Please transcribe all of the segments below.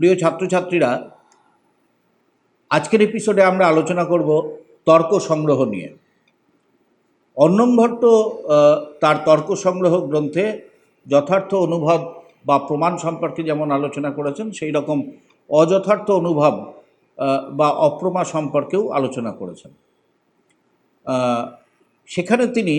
প্রিয় ছাত্রছাত্রীরা, আজকের এপিসোডে আমরা আলোচনা করব তর্ক সংগ্রহ নিয়ে। অন্নম ভট্ট তার তর্ক সংগ্রহ গ্রন্থে যথার্থ অনুভব বা প্রমাণ সম্পর্কে যেমন আলোচনা করেছেন, সেই রকম অযথার্থ অনুভব বা অপ্রমা সম্পর্কেও আলোচনা করেছেন। সেখানে তিনি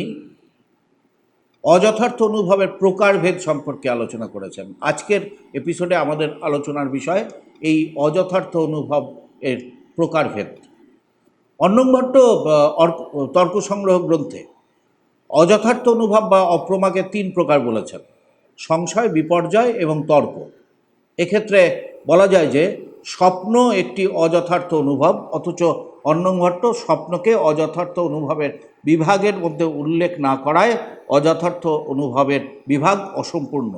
অযথার্থ অনুভবের প্রকারভেদ সম্পর্কে আলোচনা করেছেন। আজকের এপিসোডে আমাদের আলোচনার বিষয় এই অযথার্থ অনুভব এর প্রকারভেদ। অন্নম ভট্ট তর্ক সংগ্রহ গ্রন্থে অযথার্থ অনুভব বা অপ্রমাকে তিন প্রকার বলেছেন। সংশয়, বিপর্যয় এবং তর্ক। এক্ষেত্রে বলা যায় যে স্বপ্ন একটি অযথার্থ অনুভব, অথচ অন্নম ভট্ট স্বপ্নকে অযথার্থ অনুভবের বিভাগের মধ্যে উল্লেখ না করায় অযথার্থ অনুভবের বিভাগ অসম্পূর্ণ।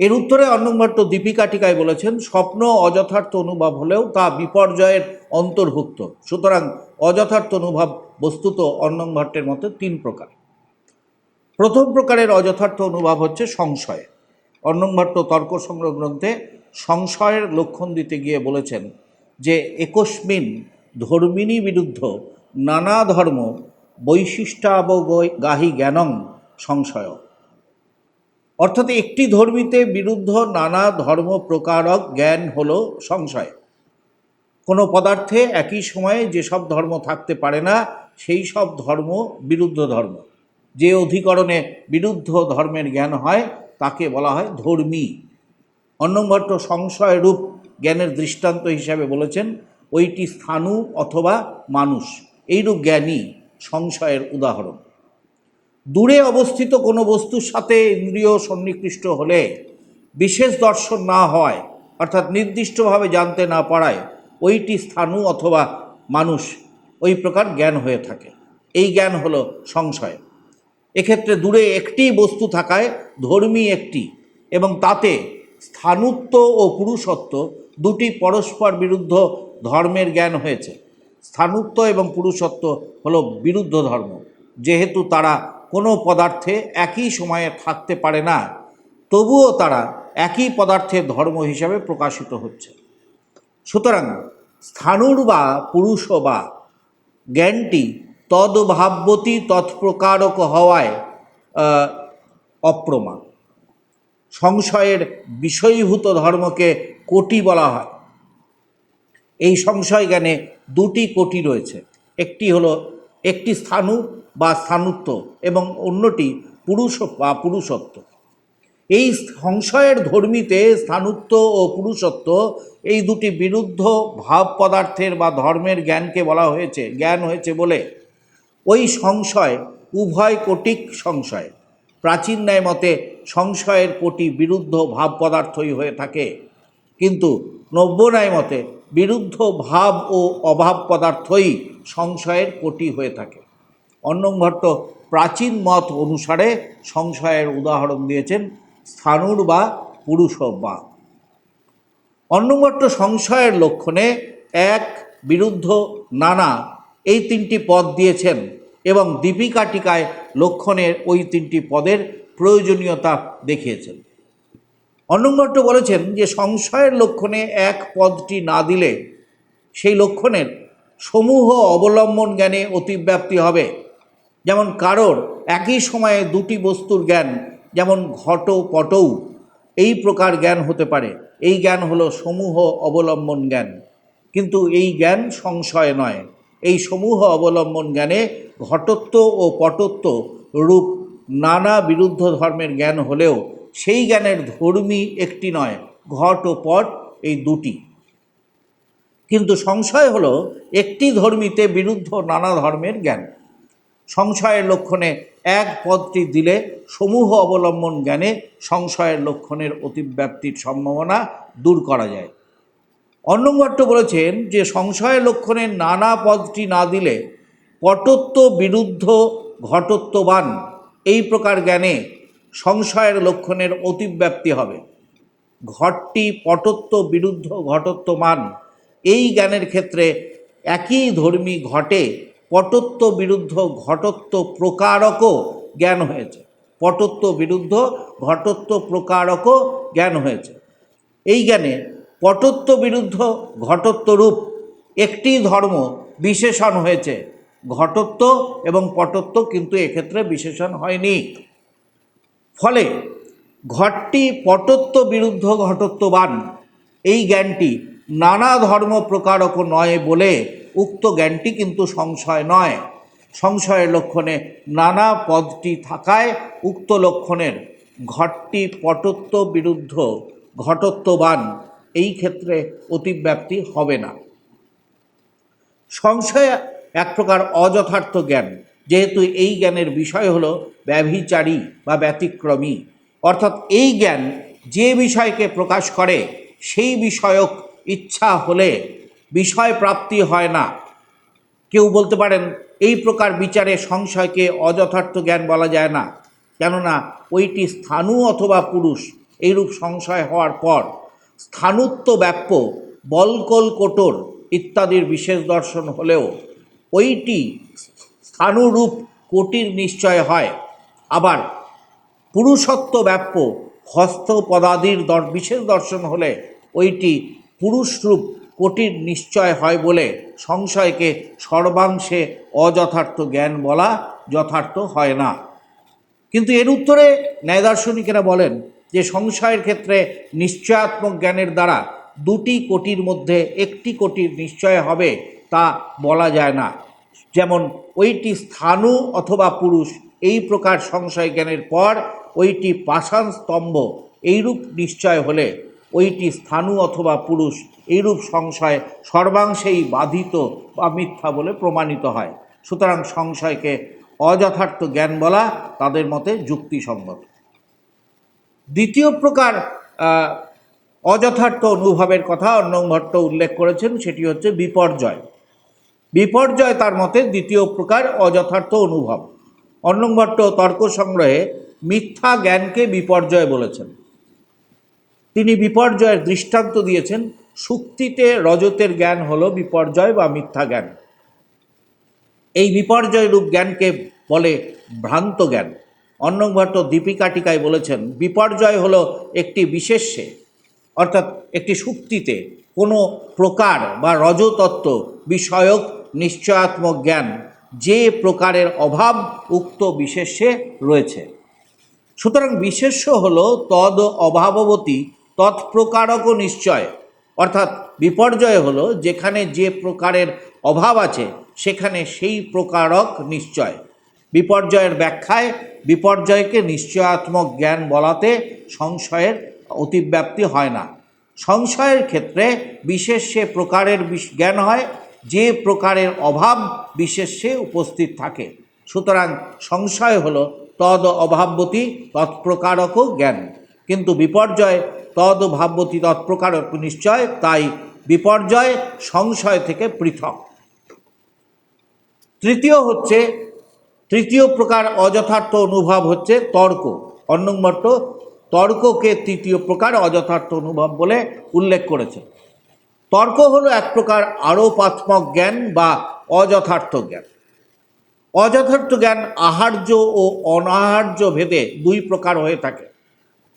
এর উত্তরে অন্নম ভট্ট দীপিকা টিকায় বলেছেন, স্বপ্ন অযথার্থ অনুভব হলেও তা বিপর্যয়ের অন্তর্ভুক্ত। সুতরাং অযথার্থ অনুভব বস্তুত অন্নম ভট্টের মতে তিন প্রকার। প্রথম প্রকারের অযথার্থ অনুভব হচ্ছে সংশয়। অন্নম ভট্ট তর্ক সংগ্রহ গ্রন্থে সংশয়ের লক্ষণ দিতে গিয়ে বলেছেন যে একস্মিন ধর্মিনী বিরুদ্ধ নানা ধর্ম বৈশিষ্ট্যাবগাহী জ্ঞানং সংশয়। অর্থাৎ একটি ধর্মীতে বিরুদ্ধ নানা ধর্ম প্রকারক জ্ঞান হল সংশয়। কোনো পদার্থে একই সময়ে যেসব ধর্ম থাকতে পারে না, সেই সব ধর্ম বিরুদ্ধ ধর্ম। যে অধিকরণে বিরুদ্ধ ধর্মের জ্ঞান হয়, তাকে বলা হয় ধর্মী। অন্নভট্ট সংশয় রূপ জ্ঞানের দৃষ্টান্ত হিসাবে বলেছেন ওইটি স্থাণু অথবা মানুষ। এইরূপ জ্ঞানই সংশয়ের উদাহরণ। দূরে অবস্থিত কোনো বস্তুর সাথে ইন্দ্রিয় সন্নিকৃষ্ট হলে বিশেষ দর্শন না হয়, অর্থাৎ নির্দিষ্টভাবে জানতে না পারায় ওইটি স্থাণু অথবা মানুষ ওই প্রকার জ্ঞান হয়ে থাকে। এই জ্ঞান হলো সংশয়। এক্ষেত্রে দূরে একটি বস্তু থাকায় ধর্মী একটি এবং তাতে স্থানুত্ব ও পুরুষত্ব দুটি পরস্পর বিরুদ্ধ ধর্মের জ্ঞান হয়েছে। স্থানুত্ব এবং পুরুষত্ব হলো বিরুদ্ধ ধর্ম। যেহেতু তারা কোনো পদার্থে একই সময়ে থাকতে পারে না তবুও তারা একই পদার্থের ধর্ম হিসাবে প্রকাশিত হচ্ছে। সুতরাং স্থানুর বা পুরুষ বা জ্ঞানটি তদ্ভাবতী তৎপ্রকারক হওয়ায় আহ, অপ্রমা সংশয়ের বিষয়ীভূত ধর্মকে কোটি বলা হয়। এই সংশয় জ্ঞানে দুটি কোটি রয়েছে। একটি হলো একটি স্থানু বা স্থানুত্ব এবং অন্যটি পুরুষ বা পুরুষত্ব। এই সংশয়ের ধর্মীতে স্থানুত্ব ও পুরুষত্ব এই দুটি বিরুদ্ধ ভাব পদার্থের বা ধর্মের জ্ঞানকে বলা হয়েছে, জ্ঞান হয়েছে বলে। ওই সংশয় উভয় কোটিক সংশয়। প্রাচীন ন্যায় মতে সংশয়ের কোটি বিরুদ্ধ ভাব পদার্থই হয়ে থাকে। কিন্তু নব্য ন্যায় মতে বিরুদ্ধ ভাব ও অভাব পদার্থই সংশয়ের কোটি হয়ে থাকে। অন্নম ভট্ট প্রাচীন মত অনুসারে সংশয়ের উদাহরণ দিয়েছেন স্থানুর বা পুরুষ বা। অন্নভট্ট সংশয়ের লক্ষণে এক, বিরুদ্ধ, নানা এই তিনটি পদ দিয়েছেন এবং দীপিকা টিকায় লক্ষণের ওই তিনটি পদের প্রয়োজনীয়তা দেখিয়েছেন। অন্নভট্ট বলেছেন যে সংশয়ের লক্ষণে এক পদটি না দিলে সেই লক্ষণের সমূহ অবলম্বন জ্ঞানে অতিব্যাপ্তি হবে। যেমন কারোর একই সময়ে দুটি বস্তুর জ্ঞান, যেমন ঘট পটৌ, এই প্রকার জ্ঞান হতে পারে। এই জ্ঞান হলো সমূহ অবলম্বন জ্ঞান। কিন্তু এই জ্ঞান সংশয় নয়। এই সমূহ অবলম্বন জ্ঞানে ঘটত্ব ও পটত্ব রূপ নানা বিরুদ্ধ ধর্মের জ্ঞান হলেও সেই জ্ঞানের ধর্মী একটি নয়, ঘট ও পট এই দুটি। কিন্তু সংশয় হলো একটি ধর্মীতে বিরুদ্ধ নানা ধর্মের জ্ঞান। সংশয়ের লক্ষণে এক পদটি দিলে সমূহ অবলম্বন জ্ঞানে সংশয়ের লক্ষণের অতিব্যাপ্তির সম্ভাবনা দূর করা যায়। অন্নভট্ট বলেছেন যে সংশয়ের লক্ষণে নানা পদটি না দিলে পটত্ব বিরুদ্ধ ঘটত্ববান এই প্রকার জ্ঞানে সংশয়ের লক্ষণের অতিব্যাপ্তি হবে। ঘটটি পটত্ব বিরুদ্ধ ঘটত্বমান। এই জ্ঞানের ক্ষেত্রে একই ধর্মী ঘটে, পটত্ব বিরুদ্ধ ঘটত্ব প্রকারকও জ্ঞান হয়েছে। পটত্ব বিরুদ্ধ ঘটত্ব প্রকারকও জ্ঞান হয়েছে। এই জ্ঞানে পটত্ব বিরুদ্ধ ঘটত্ব রূপ একটি ধর্ম বিশেষণ হয়েছে। ঘটত্ব এবং পটত্ব কিন্তু এক্ষেত্রে বিশেষণ হয়নি। ফলে ঘটটি পটত্ব বিরুদ্ধ ঘটত্ববান এই জ্ঞানটি নানা ধর্ম প্রকারক নয় বলে উক্ত জ্ঞানটি কিন্তু সংশয় নয়। সংশয়ের লক্ষণে নানা পদটি থাকায় উক্ত লক্ষণের ঘটটি পটত্ব বিরুদ্ধ ঘটত্ববান এই ক্ষেত্রে অতিব্যাপ্তি হবে না। সংশয় এক প্রকার অযথার্থ জ্ঞান। যেহেতু এই জ্ঞানের বিষয় হলো ব্যভিচারী বা ব্যতিক্রমী। অর্থাৎ এই জ্ঞান যে বিষয়কে প্রকাশ করে, সেই বিষয়ক ইচ্ছা হলে বিষয় প্রাপ্তি হয় না। কেউ বলতে পারেন, এই প্রকার বিচারে সংশয়কে অযথার্থ জ্ঞান বলা যায় না। কেননা, ওইটি স্থানু অথবা পুরুষ, এইরূপ সংশয় হওয়ার পর স্থানুত্ব ব্যাপ্য, বলকল কোটর ইত্যাদির বিশেষ দর্শন হলেও, ওইটি স্থানুরূপ কোটির নিশ্চয় হয়। আবার পুরুষত্ব ব্যাপ্য হস্ত পদাদির দর, বিশেষ দর্শন হলে ওইটি পুরুষরূপ কোটির নিশ্চয় হয় বলে সংশয়কে সর্বাংশে অযথার্থ জ্ঞান বলা যথার্থ হয় না। কিন্তু এর উত্তরে ন্যায়দার্শনিকেরা বলেন যে সংশয়ের ক্ষেত্রে নিশ্চয়াত্মক জ্ঞানের দ্বারা দুটি কোটির মধ্যে একটি কোটির নিশ্চয় হবে তা বলা যায় না। যেমন ওইটি স্থাণু অথবা পুরুষ, এই প্রকার সংশয় জ্ঞানের পর ওইটি পাষাণ স্তম্ভ, এইরূপ নিশ্চয় হলে ওইটি স্থাণু অথবা পুরুষ, এইরূপ সংশয় সর্বাংশেই বাধিত বা মিথ্যা বলে প্রমাণিত হয়। সুতরাং সংশয়কে অযথার্থ জ্ঞান বলা তাদের মতে যুক্তিসঙ্গত। দ্বিতীয় প্রকার অযথার্থ অনুভবের কথা অন্নং ভট্ট উল্লেখ করেছেন, সেটি হচ্ছে বিপর্যয়। বিপর্যয় তার মতে দ্বিতীয় প্রকার অযথার্থ অনুভব। অন্নং ভট্ট তর্ক সংগ্রহে মিথ্যা জ্ঞানকে বিপর্যয় বলেছেন। তিনি বিপর্যয়ের দৃষ্টান্ত দিয়েছেন, সুক্তিতে রজতের জ্ঞান হল বিপর্যয় বা মিথ্যা জ্ঞান। এই বিপর্যয় রূপ জ্ঞানকে বলে ভ্রান্ত জ্ঞান। অন্নং ভট্ট দীপিকা টিকায় বলেছেন, বিপর্যয় হলো একটি বিশেষ্যে, অর্থাৎ একটি সুক্তিতে কোনো প্রকার বা রজতত্ত্ব বিষয়ক নিশ্চয়াত্মক জ্ঞান যে প্রকারের অভাব উক্ত বিশেষে রয়েছে। সুতরাং বিশেষ্য হল তদ অভাববতী তৎপ্রকারক নিশ্চয়। অর্থাৎ বিপর্যয় হলো যেখানে যে প্রকারের অভাব আছে, সেখানে সেই প্রকারক নিশ্চয়। বিপর্যয়ের ব্যাখ্যায় বিপর্যয়কে নিশ্চয়াত্মক জ্ঞান বলাতে সংশয়ের অতিব্যাপ্তি হয় না। সংশয়ের ক্ষেত্রে বিশেষ্যে প্রকারের বিশ- জ্ঞান হয় যে প্রকারের অভাব বিশেষে উপস্থিত থাকে। সুতরাং সংশয় হলো, তদ অভাববতী তৎপ্রকারক জ্ঞান। কিন্তু বিপর্যয়, তদ ভাববতী তৎপ্রকারক নিশ্চয়, তাই বিপর্যয় সংশয় থেকে পৃথক। তৃতীয় হচ্ছে, তৃতীয় প্রকার অযথার্থ অনুভব হচ্ছে তর্ক। অন্নমট্ট তর্ককে তৃতীয় প্রকার অযথার্থ অনুভব বলে উল্লেখ করেছে। তর্ক হলো এক প্রকার আরোপাত্মক জ্ঞান বা অযথার্থ জ্ঞান। অযথার্থ জ্ঞান আহার্য ও অনাহার্য ভেদে দুই প্রকার হয়ে থাকে।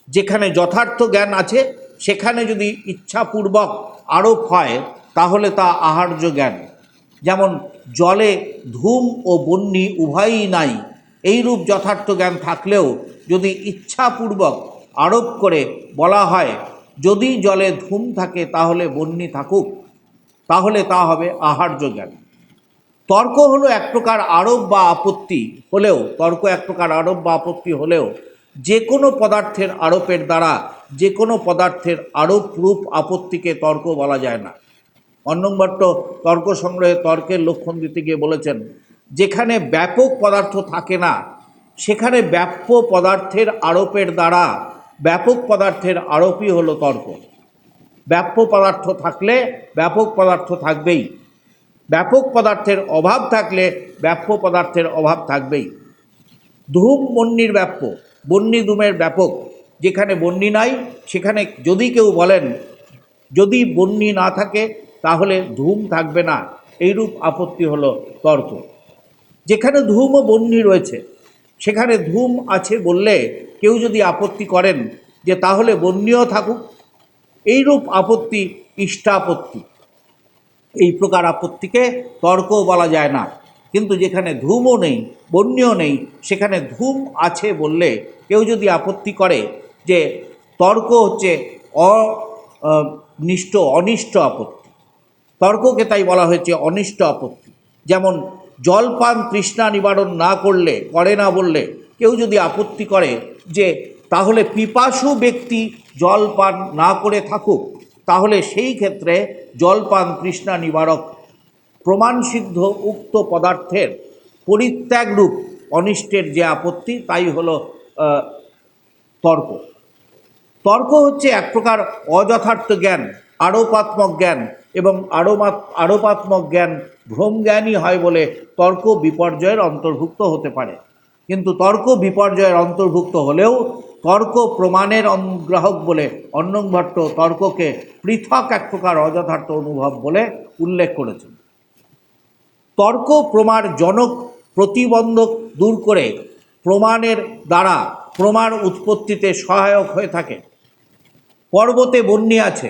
যেখানে যথার্থ জ্ঞান আছে, সেখানে যদি ইচ্ছাপূর্বক আরোপ হয়, তাহলে তা আহার্য জ্ঞান। যেমন, জলে ধূম ও বন্যি উভয়ই নাই, এইরূপ যথার্থ জ্ঞান থাকলেও যদি ইচ্ছাপূর্বক আরোপ করে বলা হয় যদি জলে ধুম থাকে তাহলে বন্যি থাকুক, তাহলে তা হবে আহার্য জ্ঞান। তর্ক হলো এক প্রকার আরোপ বা আপত্তি হলেও, তর্ক এক প্রকার আরোপ বা আপত্তি হলেও, যে কোনো পদার্থের আরোপের দ্বারা, যে কোনো পদার্থের আরোপ রূপ আপত্তিকে তর্ক বলা যায় না। অন্নং ভট্ট তর্ক সংগ্রহে তর্কের লক্ষণ দিতে গিয়ে বলেছেন, যেখানে ব্যাপক পদার্থ থাকে না, সেখানে ব্যাপ্য পদার্থের আরোপের দ্বারা ব্যাপক পদার্থের আরোপই হলো তর্ক। ব্যাপ্য পদার্থ থাকলে ব্যাপক পদার্থ থাকবেই। ব্যাপক পদার্থের অভাব থাকলে ব্যাপ্য পদার্থের অভাব থাকবেই। ধূম বন্যির ব্যাপ্য, বন্যি ধূমের ব্যাপক। যেখানে বন্যি নাই, সেখানে যদি কেউ বলেন, যদি বন্যি না থাকে, তাহলে ধূম থাকবে না। এইরূপ আপত্তি হলো তর্ক। যেখানে ধূম ও বন্যি রয়েছে, সেখানে ধূম আছে বললে কেউ যদি আপত্তি করেন যে তাহলে বন্যিও থাকুক, এইরূপ আপত্তি, ইষ্টাপত্তি। এই প্রকার আপত্তিকে তর্ক বলা যায় না। কিন্তু যেখানে ধূমও নেই বন্যও নেই, সেখানে ধূম আছে বললে কেউ যদি আপত্তি করে যে তর্ক হচ্ছে অনিষ্ট অনিষ্ট আপত্তি। তর্ককে তাই বলা হয়েছে অনিষ্ট আপত্তি। যেমন জলপান তৃষ্ণা নিবারণ না করলে, করে না বললে কেউ যদি আপত্তি করে যে তাহলে পিপাসু ব্যক্তি জলপান না করে থাকুক, তাহলে সেই ক্ষেত্রে জলপান তৃষ্ণা নিবারক প্রমাণসিদ্ধ উক্ত পদার্থের পরিত্যাগরূপ অনিষ্টের যে আপত্তি, তাই হলো তর্ক। তর্ক হচ্ছে এক প্রকার অযথার্থ জ্ঞান, আরোপাত্মক জ্ঞান এবং আরোমাত আরোপাত্মক জ্ঞান ভ্রম জ্ঞানই হয় বলে তর্ক বিপর্যয়ের অন্তর্ভুক্ত হতে পারে। কিন্তু তর্ক বিপর্যয়ের অন্তর্ভুক্ত হলেও তর্ক প্রমাণের অনুগ্রাহক বলে অন্নং ভট্ট তর্ককে পৃথক এক প্রকার অযথার্থ অনুভব বলে উল্লেখ করেছেন। তর্ক প্রমাণ জনক প্রতিবন্ধক দূর করে প্রমাণের দ্বারা প্রমাণ উৎপত্তিতে সহায়ক হয়ে থাকে। পর্বতে বন্যি আছে,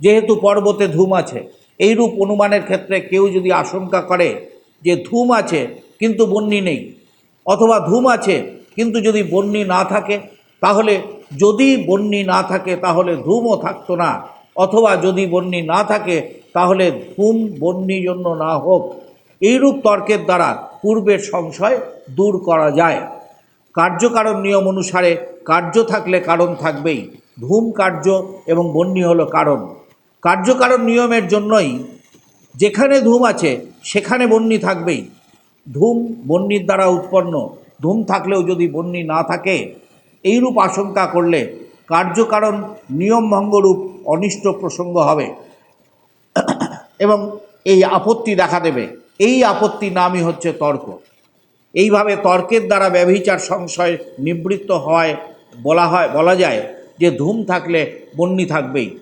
যেহেতু পর্বতে ধূম আছে। এইরূপ অনুমানের ক্ষেত্রে কেউ যদি আশঙ্কা করে যে ধূম আছে, কিন্তু বন্যি নেই অথবা ধূম আছে, কিন্তু যদি বন্যি না থাকে, তাহলে যদি বন্যি না থাকে, তাহলে ধূমও থাকতো না। অথবা যদি বন্যি না থাকে, তাহলে ধূম বন্যি জন্য না হোক। এইরূপ তর্কের দ্বারা পূর্বের সংশয় দূর করা যায়। কার্যকারণ নিয়ম অনুসারে কার্য থাকলে কারণ থাকবেই, ধূম কার্য এবং বন্যি হলো কারণ। কার্যকারণ নিয়মের জন্যই যেখানে ধূম আছে, সেখানে বন্যি থাকবেই। ধূম বন্যির দ্বারা উৎপন্ন। ধূম থাকলেও যদি বন্যি না থাকে, এইরূপ আশঙ্কা করলে কার্যকারণ নিয়মভঙ্গরূপ অনিষ্ট প্রসঙ্গ হবে। এবং এই আপত্তি দেখা দেবে। এই আপত্তি নামই হচ্ছে তর্ক। এইভাবে তর্কের দ্বারা ব্যভিচার সংশয় নিবৃত্ত হয়, বলা হয়, বলা যায় যে ধূম থাকলে বন্যি থাকবেই।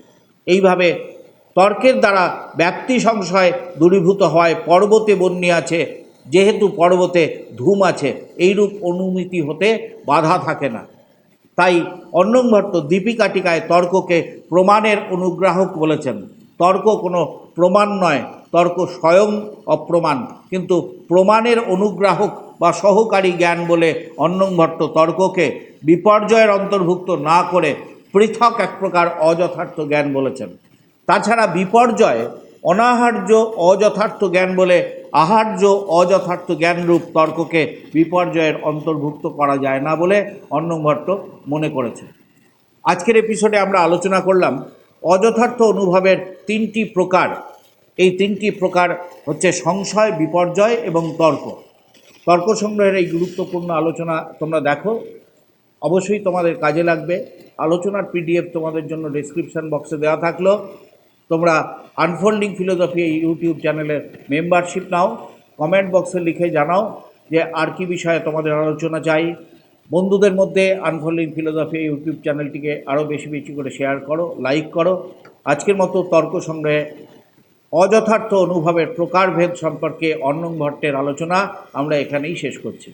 এইভাবে তর্কের দ্বারা ব্যক্তি সংশয় দূরীভূত হয়, পর্বতে বন্যি আছে যেহেতু পর্বতে ধূম আছে, এইরূপ অনুমিতি হতে বাধা থাকে না। তাই অন্নং ভট্ট দীপিকা টিকায় তর্ককে প্রমাণের অনুগ্রাহক বলেছেন। তর্ক কোনো প্রমাণ নয়, তর্ক স্বয়ং অপ্রমাণ। কিন্তু প্রমাণের অনুগ্রাহক বা সহকারী জ্ঞান বলে অন্নং ভট্ট তর্ককে বিপর্যয়ের অন্তর্ভুক্ত না করে পৃথক এক প্রকার অযথার্থ জ্ঞান বলেছেন। তাছাড়া বিপর্যয় অনাহার্য অযথার্থ জ্ঞান বলে আহার্য, অযথার্থ জ্ঞানরূপ তর্ককে বিপর্যয়ের অন্তর্ভুক্ত করা যায় না বলে অন্নং ভট্ট মনে করেছে আজকের এপিসোডে আমরা আলোচনা করলাম অযথার্থ অনুভবের তিনটি প্রকার। এই তিনটি প্রকার হচ্ছে সংশয়, বিপর্যয় এবং তর্ক। তর্ক সংগ্রহের এই গুরুত্বপূর্ণ আলোচনা তোমরা দেখো। অবশ্যই তোমাদের কাজে লাগবে। আলোচনার পিডিএফ তোমাদের জন্য ডিসক্রিপশান বক্সে দেওয়া থাকল। তোমরা আনফোল্ডিং ফিলোসফি এই ইউটিউব চ্যানেলের মেম্বারশিপ নাও কমেন্ট বক্সে লিখে জানাও যে আর কি বিষয়ে তোমাদের আলোচনা চাই। বন্ধুদের মধ্যে আনফোল্ডিং ফিলোসফি ইউটিউব চ্যানেলটিকে আরও বেশি বেশি করে শেয়ার করো লাইক করো। আজকের মতো তর্ক সংগ্রহে অযথার্থ অনুভবের প্রকারভেদ সম্পর্কে অন্নং ভট্টের আলোচনা আমরা এখানেই শেষ করছি।